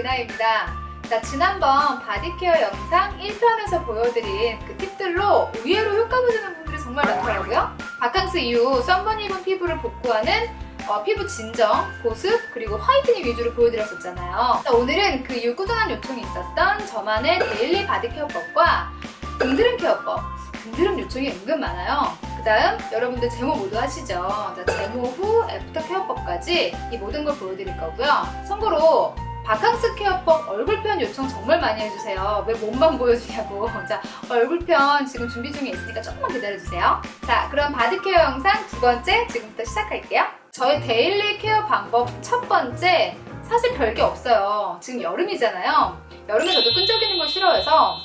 유나입니다. 자, 지난번 바디케어 영상 1편에서 보여드린 그 팁들로 의외로 효과 보시는 분들이 정말 많더라고요. 바캉스 이후 썬번 입은 피부를 복구하는 어, 피부 진정, 보습, 그리고 화이트닝 위주로 보여드렸었잖아요. 자, 오늘은 그 이후 꾸준한 요청이 있었던 저만의 데일리 바디케어법과 등드름 케어법. 등드름 요청이 은근 많아요. 그 다음 여러분들 제모 모두 하시죠. 자, 제모 후 애프터 케어법까지 이 모든 걸 보여드릴 거고요. 참고로 바캉스 케어법 얼굴 편 요청 정말 많이 해주세요. 왜 몸만 보여주냐고. 자, 얼굴 편 지금 준비 중에 있으니까 조금만 기다려주세요. 자, 그럼 바디 케어 영상 두 번째 지금부터 시작할게요. 저의 데일리 케어 방법 첫 번째 사실 별게 없어요. 지금 여름이잖아요. 여름에 저도 끈적이는 거 싫어해서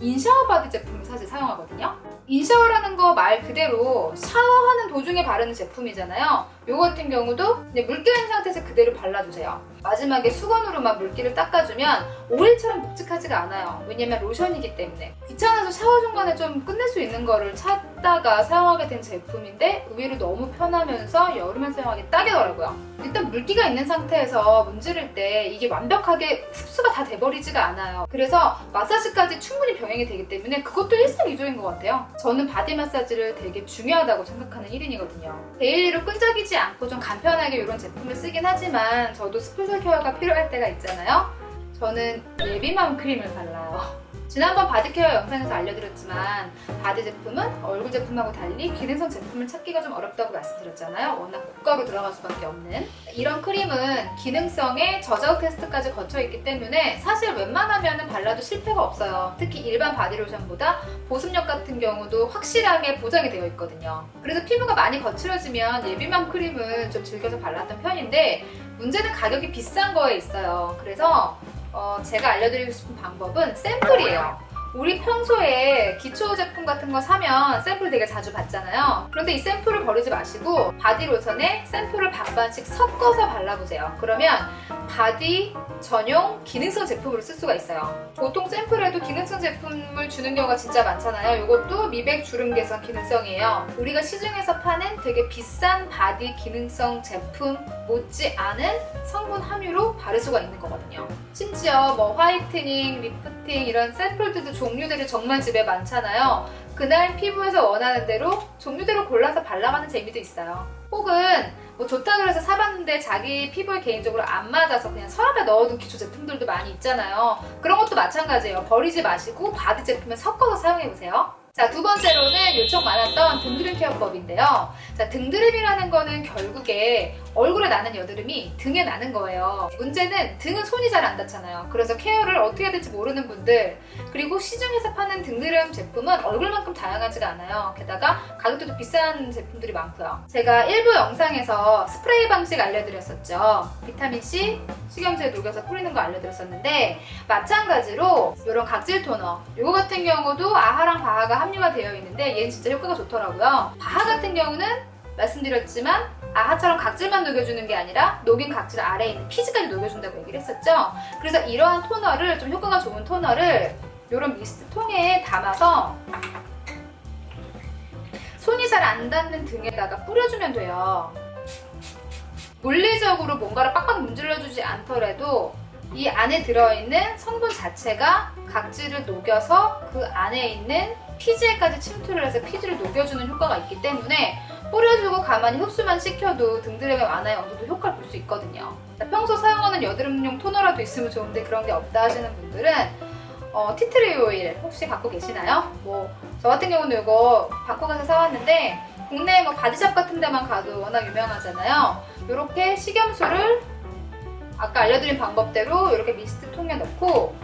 인샤워 바디 제품을 사실 사용하거든요. 인샤워라는 거 말 그대로 샤워하는 도중에 바르는 제품이잖아요. 요거 같은 경우도 그냥 물 껴있는 상태에서 그대로 발라주세요. 마지막에 수건으로만 물기를 닦아주면 오일처럼 묵직하지가 않아요. 왜냐면 로션이기 때문에. 귀찮아서 샤워 중간에 좀 끝낼 수 있는 거를 찾다가 사용하게 된 제품인데 의외로 너무 편하면서 여름에 사용하기 딱이더라고요. 일단 물기가 있는 상태에서 문지를 때 이게 완벽하게 흡수가 다 돼버리지가 않아요. 그래서 마사지까지 충분히 병행이 되기 때문에 그것도 일석이조인 것 같아요. 저는 바디 마사지를 되게 중요하다고 생각하는 1인이거든요. 데일리로 끈적이지 않고 좀 간편하게 이런 제품을 쓰긴 하지만 저도 스페셜 케어가 필요할 때가 있잖아요. 저는 예비맘 크림을 발라요. 지난번 바디케어 영상에서 알려드렸지만 바디 제품은 얼굴 제품하고 달리 기능성 제품을 찾기가 좀 어렵다고 말씀드렸잖아요. 워낙 고가로 들어갈 수밖에 없는 이런 크림은 기능성에 저자극 테스트까지 거쳐 있기 때문에 사실 웬만하면 발라도 실패가 없어요. 특히 일반 바디로션보다 보습력 같은 경우도 확실하게 보장이 되어 있거든요. 그래서 피부가 많이 거칠어지면 예비맘 크림을 좀 즐겨서 발랐던 편인데 문제는 가격이 비싼 거에 있어요. 그래서 어, 제가 알려드리고 싶은 방법은 샘플이에요. 우리 평소에 기초 제품 같은 거 사면 샘플 되게 자주 받잖아요. 그런데 이 샘플을 버리지 마시고 바디 로션에 샘플을 반반씩 섞어서 발라보세요. 그러면 바디 전용 기능성 제품으로 쓸 수가 있어요. 보통 샘플에도 기능성 제품을 주는 경우가 진짜 많잖아요. 이것도 미백 주름 개선 기능성이에요. 우리가 시중에서 파는 되게 비싼 바디 기능성 제품 못지 않은 성분 함유로 바를 수가 있는 거거든요. 심지어 뭐 화이트닝, 리프팅 이런 샘플들도 종류들이 정말 집에 많잖아요. 그날 피부에서 원하는 대로 종류대로 골라서 발라가는 재미도 있어요. 혹은 뭐 좋다 그래서 사봤는데 자기 피부에 개인적으로 안 맞아서 그냥 서랍에 넣어둔 기초 제품들도 많이 있잖아요. 그런 것도 마찬가지예요. 버리지 마시고 바디 제품에 섞어서 사용해보세요. 자, 두 번째로는 요청 많았던 등드림 케어법인데요. 자, 등드림이라는 거는 결국에 얼굴에 나는 여드름이 등에 나는 거예요. 문제는 등은 손이 잘 안 닿잖아요. 그래서 케어를 어떻게 해야 될지 모르는 분들, 그리고 시중에서 파는 등드림 제품은 얼굴만큼 다양하지가 않아요. 게다가 가격도 비싼 제품들이 많고요. 제가 일부 영상에서 스프레이 방식 알려드렸었죠. 비타민C 식염수에 녹여서 뿌리는 거 알려드렸었는데 마찬가지로 이런 각질 토너 이거 같은 경우도 아하랑 바하가 함유가 되어 있는데 얘는 진짜 효과가 좋더라고요. 바하 같은 경우는 말씀드렸지만 아하처럼 각질만 녹여주는 게 아니라 녹인 각질 아래에 있는 피지까지 녹여준다고 얘기를 했었죠. 그래서 이러한 토너를 좀 효과가 좋은 토너를 이런 미스트 통에 담아서 손이 잘 안 닿는 등에다가 뿌려주면 돼요. 물리적으로 뭔가를 빡빡 문질러주지 않더라도 이 안에 들어있는 성분 자체가 각질을 녹여서 그 안에 있는 피지에까지 침투를 해서 피지를 녹여주는 효과가 있기 때문에 뿌려주고 가만히 흡수만 시켜도 등드림의 완화에 어느 정도 효과를 볼 수 있거든요. 자, 평소 사용하는 여드름용 토너라도 있으면 좋은데 그런 게 없다 하시는 분들은 어, 티트리 오일 혹시 갖고 계시나요? 뭐 저 같은 경우는 이거 받고 가서 사왔는데 국내 뭐 바디샵 같은 데만 가도 워낙 유명하잖아요. 이렇게 식염수를 아까 알려드린 방법대로 이렇게 미스트 통에 넣고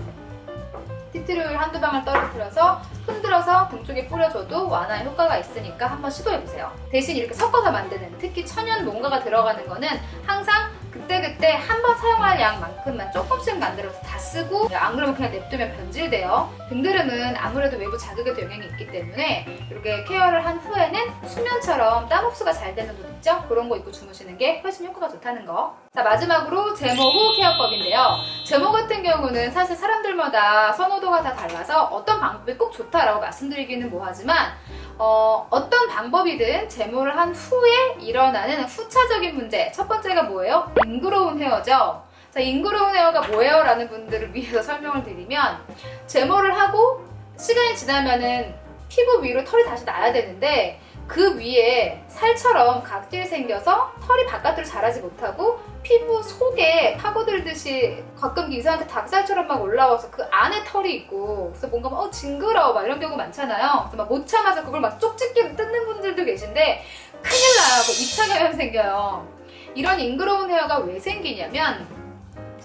오일 한두 방울 떨어뜨려서 흔들어서 등 쪽에 뿌려줘도 완화에 효과가 있으니까 한번 시도해보세요. 대신 이렇게 섞어서 만드는 특히 천연 뭔가가 들어가는 거는 항상 그때그때 한 번 사용할 양만큼만 조금씩 만들어서 다 쓰고 안 그러면 그냥 냅두면 변질돼요. 등드름은 아무래도 외부 자극에도 영향이 있기 때문에 이렇게 케어를 한 후에는 수면처럼 땀 흡수가 잘 되는 옷 있죠? 그런 거 입고 주무시는 게 훨씬 효과가 좋다는 거. 자 마지막으로 제모 후 케어법인데요. 제모 같은 경우는 사실 사람들마다 선호도가 다 달라서 어떤 방법이 꼭 좋다라고 말씀드리기는 뭐하지만 어, 어떤 방법이든 제모를 한 후에 일어나는 후차적인 문제 첫 번째가 뭐예요? 잉그로운 헤어죠. 자, 잉그로운 헤어가 뭐예요? 라는 분들을 위해서 설명을 드리면 제모를 하고 시간이 지나면은 피부 위로 털이 다시 나야 되는데 그 위에 살처럼 각질이 생겨서 털이 바깥으로 자라지 못하고 피부 속에 파고들듯이 가끔 이상하게 닭살처럼 막 올라와서 그 안에 털이 있고 그래서 뭔가 막 어, 징그러워 막 이런 경우 많잖아요. 그래서 막 못 참아서 그걸 막 쪽집게로 뜯는 분들도 계신데 큰일 나요. 그 2차 감염 생겨요. 이런 잉그로운 헤어가 왜 생기냐면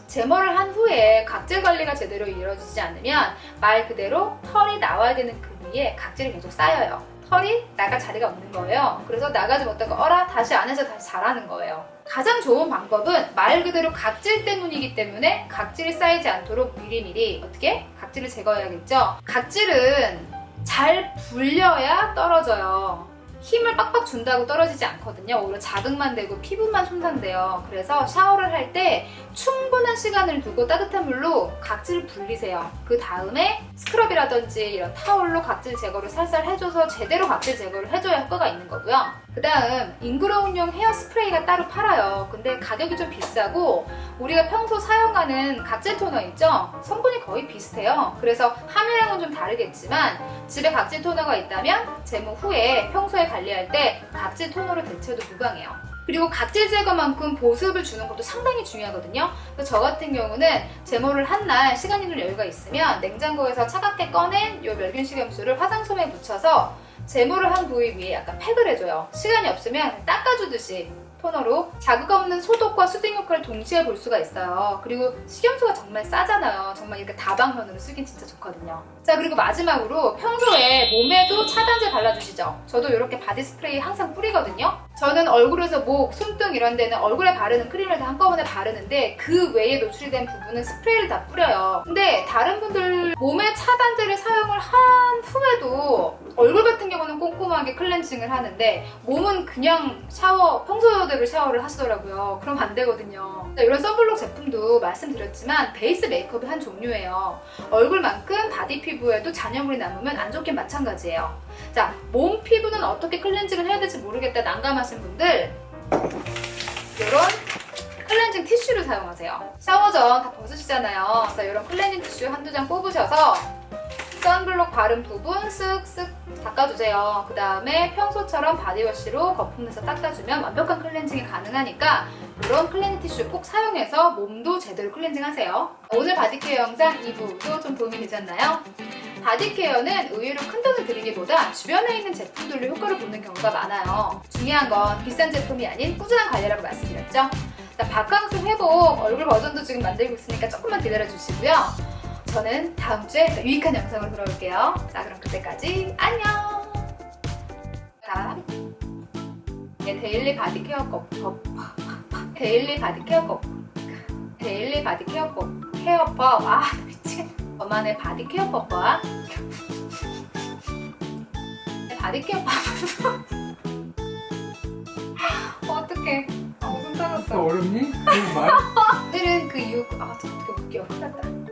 제모를 한 후에 각질 관리가 제대로 이루어지지 않으면 말 그대로 털이 나와야 되는 그 위에 각질이 계속 쌓여요. 털이 나갈 자리가 없는 거예요. 그래서 나가지 못하고 어라 다시 안에서 다시 자라는 거예요. 가장 좋은 방법은 말 그대로 각질 때문이기 때문에 각질이 쌓이지 않도록 미리미리 어떻게 각질을 제거해야겠죠. 각질은 잘 불려야 떨어져요. 힘을 빡빡 준다고 떨어지지 않거든요. 오히려 자극만 되고 피부만 손상돼요. 그래서 샤워를 할 때 충분한 시간을 두고 따뜻한 물로 각질을 불리세요. 그 다음에 스크럽이라든지 이런 타올로 각질 제거를 살살 해줘서 제대로 각질 제거를 해줘야 효과가 있는 거고요. 그 다음 잉그로운용 헤어 스프레이가 따로 팔아요. 근데 가격이 좀 비싸고 우리가 평소 사용하는 각질 토너 있죠? 성분이 거의 비슷해요. 그래서 함유량은 좀 다르겠지만 집에 각질 토너가 있다면 제모 후에 평소에 관리할 때 각질 토너로 대체도 무방해요. 그리고 각질 제거만큼 보습을 주는 것도 상당히 중요하거든요. 저 같은 경우는 제모를 한 날 시간이 좀 여유가 있으면 냉장고에서 차갑게 꺼낸 이 멸균 식염수를 화장솜에 묻혀서 제모를 한 부위 위에 약간 팩을 해줘요. 시간이 없으면 닦아주듯이 토너로 자극 없는 소독과 수딩 효과를 동시에 볼 수가 있어요. 그리고 식염수가 정말 싸잖아요. 정말 이렇게 다방면으로 쓰긴 진짜 좋거든요. 자 그리고 마지막으로 평소에 몸에도 차단제 발라주시죠. 저도 이렇게 바디 스프레이 항상 뿌리거든요. 저는 얼굴에서 목, 손등 이런 데는 얼굴에 바르는 크림을 다 한꺼번에 바르는데 그 외에 노출이 된 부분은 스프레이를 다 뿌려요. 근데 다른 분들 몸에 차단제를 사용을 한 후에도 얼굴 같은 경우는 꼼꼼하게 클렌징을 하는데 몸은 그냥 샤워, 평소 대로 샤워를 하시더라고요. 그럼 안 되거든요. 자, 이런 선블록 제품도 말씀드렸지만 베이스 메이크업의 한 종류예요. 얼굴만큼 바디 피부에도 잔여물이 남으면 안 좋긴 마찬가지예요. 자, 몸 피부는 어떻게 클렌징을 해야 될지 모르겠다 난감하신 분들 이런 클렌징 티슈를 사용하세요. 샤워 전 다 벗으시잖아요. 그래서 이런 클렌징 티슈 한두 장 뽑으셔서 선블록 바른 부분 쓱쓱 닦아주세요. 그 다음에 평소처럼 바디워시로 거품내서 닦아주면 완벽한 클렌징이 가능하니까 이런 클렌징 티슈 꼭 사용해서 몸도 제대로 클렌징 하세요. 오늘 바디케어 영상 2부도 좀 도움이 되셨나요? 바디케어는 의외로 큰 돈을 들이기보다 주변에 있는 제품들로 효과를 보는 경우가 많아요. 중요한 건 비싼 제품이 아닌 꾸준한 관리라고 말씀드렸죠. 자, 바캉스 회복 얼굴 버전도 지금 만들고 있으니까 조금만 기다려 주시고요. 저는 다음 주에 더 유익한 영상으로 돌아올게요. 자, 그럼 그때까지 안녕! 자, 네, 데일리 바디 케어 컵, 컵, 데일리 바디 케어 컵, 데일리 바디 케어 컵, 케어법, 아, 미치겠네. 저만의 바디 케어법과 바디 케어법. 어떡해. 아, 손또 떨었어. 어렵니? 그 말? 오늘은 그 이유, 아, 어떻게 웃겨. 큰일 났다.